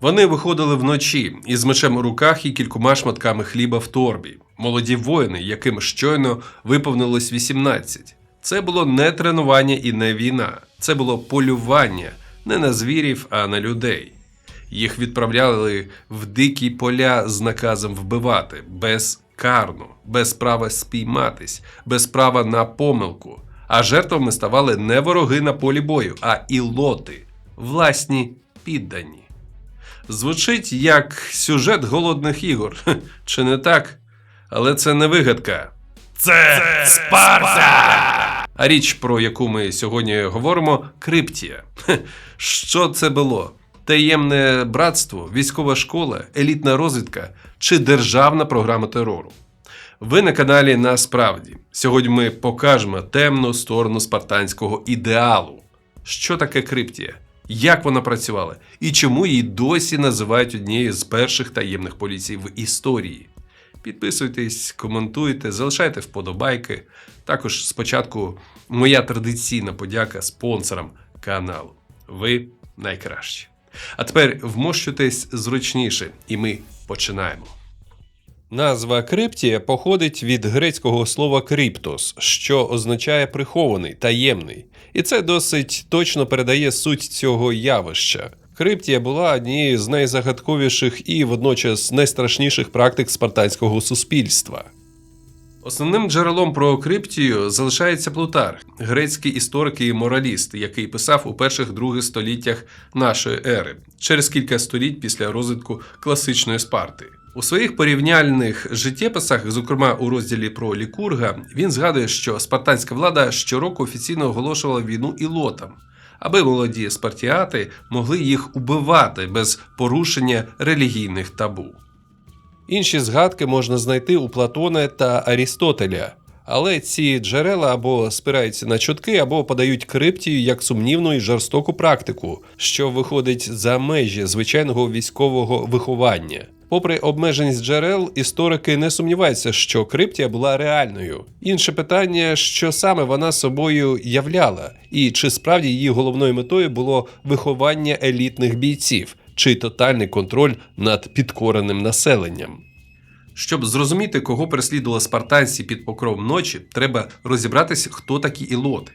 Вони виходили вночі із мечем у руках і кількома шматками хліба в торбі. Молоді воїни, яким щойно виповнилось 18. Це було не тренування і не війна. Це було полювання не на звірів, а на людей. Їх відправляли в дикі поля з наказом вбивати без карну, без права спійматись, без права на помилку. А жертвами ставали не вороги на полі бою, а ілоти, власні піддані. Звучить як сюжет голодних ігор. Чи не так? Але це не вигадка. Це, Спарта! А річ, про яку ми сьогодні говоримо, криптія. Що це було? Таємне братство, військова школа, елітна розвідка чи державна програма терору? Ви на каналі Насправді. Сьогодні ми покажемо темну сторону спартанського ідеалу. Що таке криптія? Як вона працювала? І чому її досі називають однією з перших таємних поліцій в історії? Підписуйтесь, коментуйте, залишайте вподобайки. Також спочатку моя традиційна подяка спонсорам каналу. Ви найкращі. А тепер вмощуйтесь зручніше, і ми починаємо. Назва криптія походить від грецького слова кріптос, що означає прихований, таємний. І це досить точно передає суть цього явища. Криптія була однією з найзагадковіших і водночас найстрашніших практик спартанського суспільства. Основним джерелом про криптію залишається Плутарх, грецький історик і мораліст, який писав у перших других століттях нашої ери, через кілька століть після розвитку класичної Спарти. У своїх порівняльних життєписах, зокрема у розділі про Лікурга, він згадує, що спартанська влада щороку офіційно оголошувала війну ілотам, аби молоді спартіати могли їх убивати без порушення релігійних табу. Інші згадки можна знайти у Платона та Арістотеля, але ці джерела або спираються на чутки, або подають криптію як сумнівну і жорстоку практику, що виходить за межі звичайного військового виховання. Попри обмеженість джерел, історики не сумніваються, що криптія була реальною. Інше питання, що саме вона собою являла, і чи справді її головною метою було виховання елітних бійців, чи тотальний контроль над підкореним населенням. Щоб зрозуміти, кого переслідували спартанці під покровом ночі, треба розібратися, хто такі ілоти.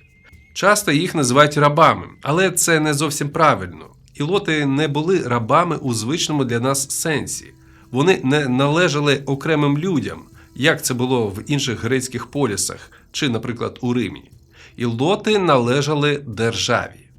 Часто їх називають рабами, але це не зовсім правильно. Ілоти не були рабами у звичному для нас сенсі. Вони не належали окремим людям, як це було в інших грецьких полісах чи, наприклад, у Римі. Ілоти належали державі.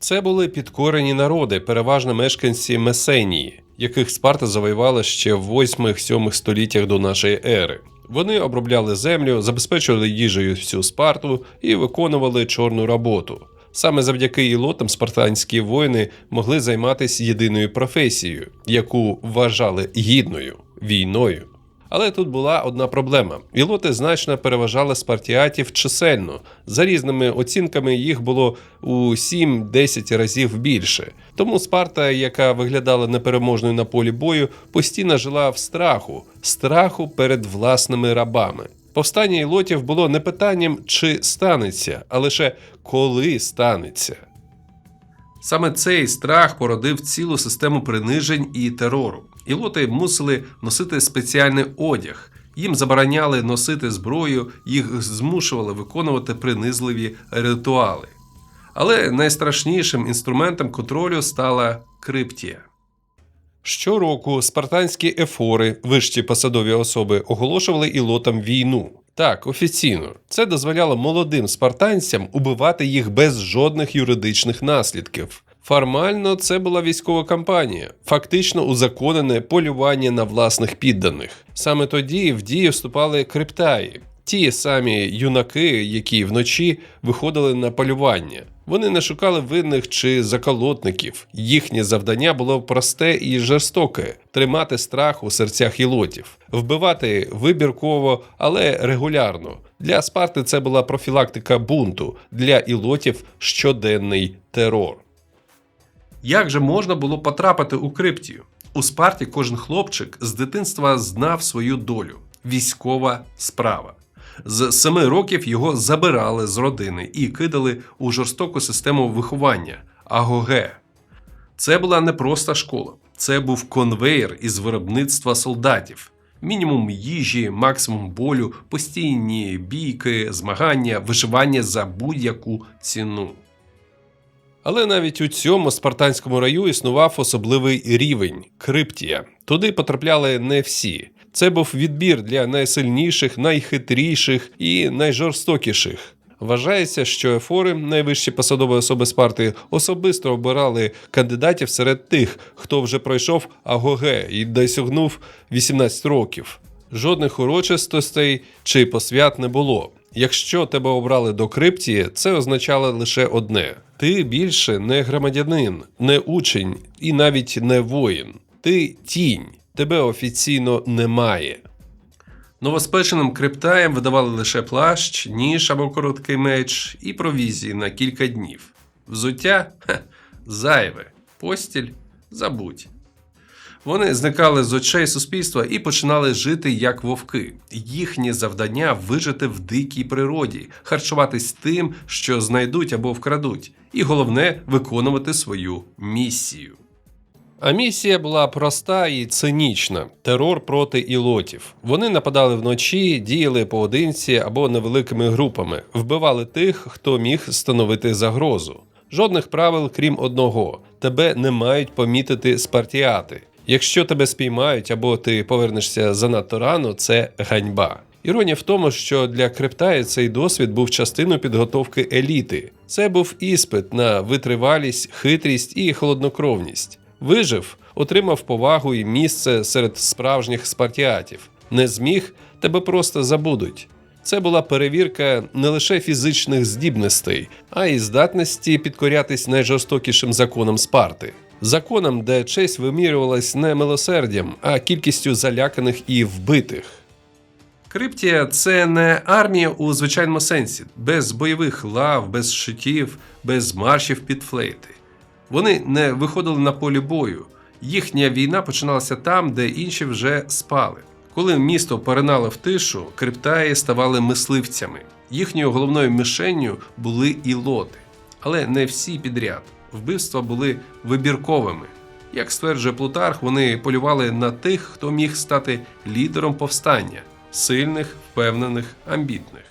Це були підкорені народи, переважно мешканці Месенії, яких Спарта завоювала ще в 8-7 століттях до нашої ери. Вони обробляли землю, забезпечували їжею всю Спарту і виконували чорну роботу. Саме завдяки ілотам спартанські воїни могли займатися єдиною професією, яку вважали гідною війною. Але тут була одна проблема: ілоти значно переважали спартіатів чисельно. За різними оцінками їх було у 7-10 разів більше. Тому Спарта, яка виглядала непереможною на полі бою, постійно жила в страху, страху перед власними рабами. Повстання ілотів було не питанням, чи станеться, а лише коли станеться. Саме цей страх породив цілу систему принижень і терору. Ілоти мусили носити спеціальний одяг. Їм забороняли носити зброю, їх змушували виконувати принизливі ритуали. Але найстрашнішим інструментом контролю стала криптія. Щороку спартанські ефори, вищі посадові особи, оголошували ілотам війну. Так, офіційно. Це дозволяло молодим спартанцям убивати їх без жодних юридичних наслідків. Формально це була військова кампанія, фактично узаконене полювання на власних підданих. Саме тоді в дію вступали криптаї, ті самі юнаки, які вночі виходили на полювання. Вони не шукали винних чи заколотників. Їхнє завдання було просте і жорстоке тримати страх у серцях ілотів, вбивати вибірково, але регулярно. Для Спарти це була профілактика бунту, для ілотів щоденний терор. Як же можна було потрапити у криптію? У Спарті кожен хлопчик з дитинства знав свою долю військова справа. З семи років його забирали з родини і кидали у жорстоку систему виховання агоге. Це була не просто школа, це був конвейер із виробництва солдатів. Мінімум їжі, максимум болю, постійні бійки, змагання, виживання за будь-яку ціну. Але навіть у цьому спартанському раю існував особливий рівень криптія. Туди потрапляли не всі. Це був відбір для найсильніших, найхитріших і найжорстокіших. Вважається, що ефори, найвищі посадові особи Спарти, особисто обирали кандидатів серед тих, хто вже пройшов АГОГ і досягнув 18 років. Жодних урочистостей чи посвят не було. Якщо тебе обрали до криптії, це означало лише одне: ти більше не громадянин, не учень і навіть не воїн. Ти тінь, тебе офіційно немає. Новоспеченим криптаєм видавали лише плащ, ніж або короткий меч і провізії на кілька днів. Взуття Хе, зайве, постіль забудь. Вони зникали з очей суспільства і починали жити як вовки. Їхнє завдання вижити в дикій природі, харчуватись тим, що знайдуть або вкрадуть, і головне виконувати свою місію. А місія була проста і цинічна: терор проти ілотів. Вони нападали вночі, діяли поодинці або невеликими групами, вбивали тих, хто міг становити загрозу. Жодних правил, крім одного: тебе не мають помітити спартіати. Якщо тебе спіймають або ти повернешся занадто рано, це ганьба. Іронія в тому, що для Криптаї цей досвід був частиною підготовки еліти. Це був іспит на витривалість, хитрість і холоднокровність. Вижив, отримав повагу і місце серед справжніх спартіатів. Не зміг, тебе просто забудуть. Це була перевірка не лише фізичних здібностей, а й здатності підкорятись найжорстокішим законам Спарти. Законам, де честь вимірювалась не милосердям, а кількістю заляканих і вбитих. Криптія це не армія у звичайному сенсі, без бойових лав, без щитів, без маршів під флейти. Вони не виходили на полі бою. Їхня війна починалася там, де інші вже спали. Коли місто поринало в тишу, криптаї ставали мисливцями. Їхньою головною мішенню були ілоти. Але не всі підряд. Вбивства були вибірковими. Як стверджує Плутарх, вони полювали на тих, хто міг стати лідером повстання сильних, впевнених, амбітних.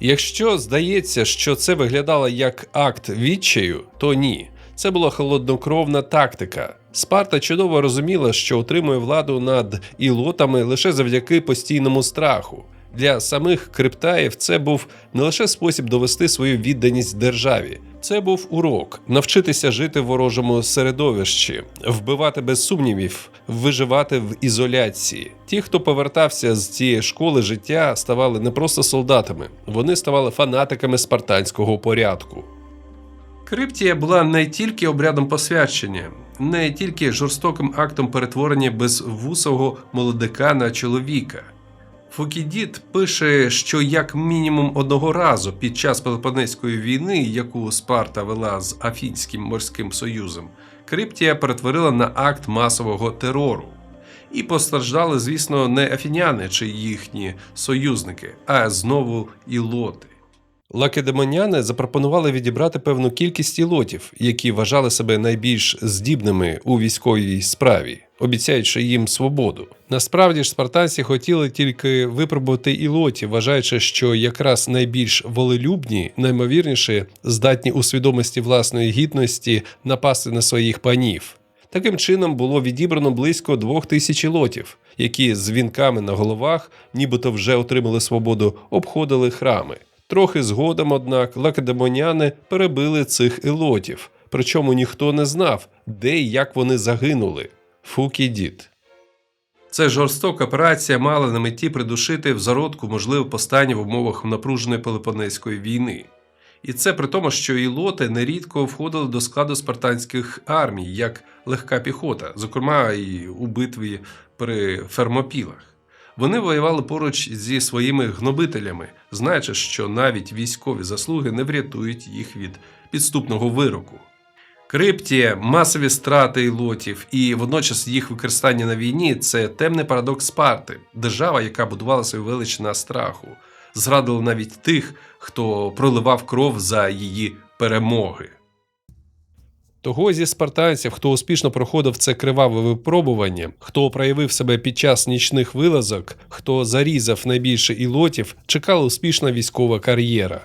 Якщо здається, що це виглядало як акт відчаю, то ні. Це була холоднокровна тактика. Спарта чудово розуміла, що отримує владу над ілотами лише завдяки постійному страху. Для самих криптаїв це був не лише спосіб довести свою відданість державі, це був урок навчитися жити в ворожому середовищі, вбивати без сумнівів, виживати в ізоляції. Ті, хто повертався з цієї школи життя, ставали не просто солдатами, вони ставали фанатиками спартанського порядку. Криптія була не тільки обрядом посвячення, не тільки жорстоким актом перетворення безвусого молодика на чоловіка. Фукідіт пише, що як мінімум одного разу під час Пелопонезької війни, яку Спарта вела з Афінським морським союзом, Криптія перетворила на акт масового терору. І постраждали, звісно, не афіняни чи їхні союзники, а знову ілоти. Лакедемоняни запропонували відібрати певну кількість ілотів, які вважали себе найбільш здібними у військовій справі, обіцяючи їм свободу. Насправді ж спартанці хотіли тільки випробувати ілотів, вважаючи, що якраз найбільш волелюбні, наймовірніше, здатні у свідомості власної гідності напасти на своїх панів. Таким чином було відібрано близько двох тисяч ілотів, які з вінками на головах, нібито вже отримали свободу, обходили храми. Трохи згодом, однак, лакедемоняни перебили цих ілотів, причому ніхто не знав, де і як вони загинули. Фукідіт. Це жорстока операція мала на меті придушити в зародку можливе повстання в умовах напруженої Пелопонезької війни. І це при тому, що ілоти нерідко входили до складу спартанських армій як легка піхота, зокрема і у битві при Фермопілах. Вони воювали поруч зі своїми гнобителями, знаючи, що навіть військові заслуги не врятують їх від підступного вироку. Криптія, масові страти ілотів і водночас їх використання на війні це темний парадокс Спарти, держава, яка будувала свою велич на страху, зрадила навіть тих, хто проливав кров за її перемоги. Того зі спартанців, хто успішно проходив це криваве випробування, хто проявив себе під час нічних вилазок, хто зарізав найбільше ілотів, чекала успішна військова кар'єра.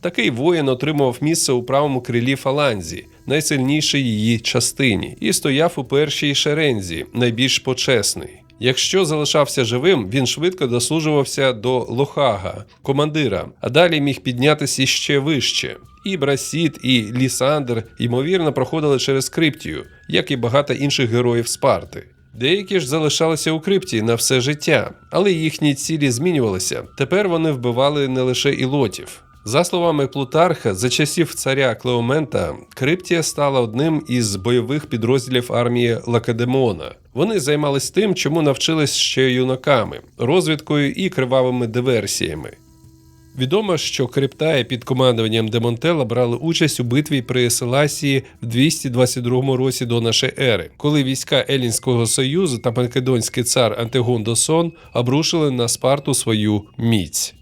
Такий воїн отримував місце у правому крилі фаланзі, найсильнішій її частині, і стояв у першій шерензі, найбільш почесний. Якщо залишався живим, він швидко дослужувався до лохага, командира, а далі міг піднятися ще вище. І Брасіт, і Лісандр, ймовірно, проходили через Криптію, як і багато інших героїв Спарти. Деякі ж залишалися у крипті на все життя, але їхні цілі змінювалися. Тепер вони вбивали не лише ілотів. За словами Плутарха, за часів царя Клеомента, Криптія стала одним із бойових підрозділів армії Лакедемона. Вони займались тим, чому навчились ще юнаками, розвідкою і кривавими диверсіями. Відомо, що Криптаї під командуванням Демонтела брали участь у битві при Селасії в 222 році до нашої ери, коли війська Елінського союзу та македонський цар Антигон Досон обрушили на Спарту свою міць.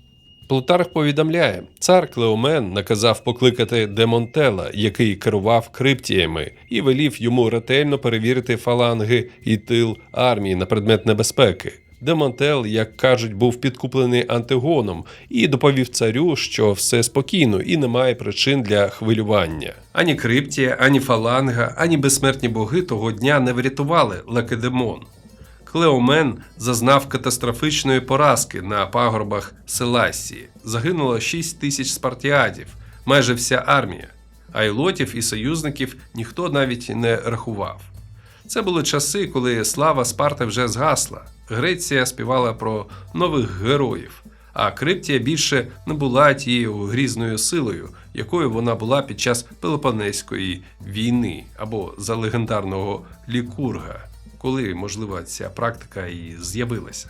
Плутарх повідомляє, цар Клеомен наказав покликати Демонтела, який керував криптіями, і велів йому ретельно перевірити фаланги і тил армії на предмет небезпеки. Демонтел, як кажуть, був підкуплений Антигоном і доповів царю, що все спокійно і немає причин для хвилювання. Ані Криптія, ані фаланга, ані безсмертні боги того дня не врятували Лакедемон. Клеомен зазнав катастрофічної поразки на пагорбах Селасії. Загинуло 6 тисяч спартіадів, майже вся армія, а ілотів і союзників ніхто навіть не рахував. Це були часи, коли слава Спарти вже згасла. Греція співала про нових героїв, а Криптія більше не була тією грізною силою, якою вона була під час Пелопонезької війни або за легендарного Лікурга, коли, можливо, ця практика і з'явилася.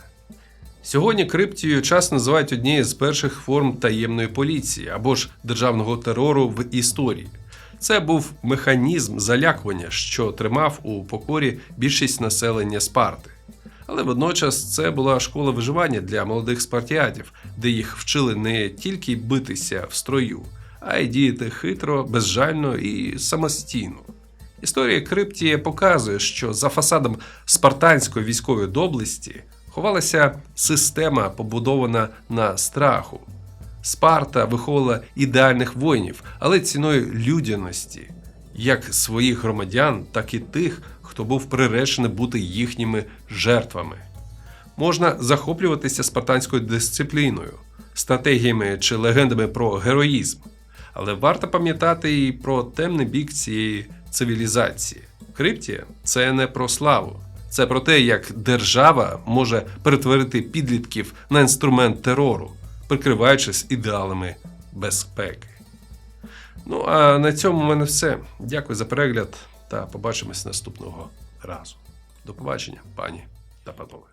Сьогодні Криптію час називають однією з перших форм таємної поліції або ж державного терору в історії. Це був механізм залякування, що тримав у покорі більшість населення Спарти. Але водночас це була школа виживання для молодих спартіадів, де їх вчили не тільки битися в строю, а й діяти хитро, безжально і самостійно. Історія Криптії показує, що за фасадом спартанської військової доблесті ховалася система, побудована на страху. Спарта виховувала ідеальних воїнів, але ціною людяності, як своїх громадян, так і тих, хто був приречений бути їхніми жертвами. Можна захоплюватися спартанською дисципліною, стратегіями чи легендами про героїзм, але варто пам'ятати і про темний бік цієї цивілізації. Криптія це не про славу, це про те, як держава може перетворити підлітків на інструмент терору, прикриваючись ідеалами безпеки. Ну а на цьому в мене все. Дякую за перегляд та побачимось наступного разу. До побачення, пані та панове.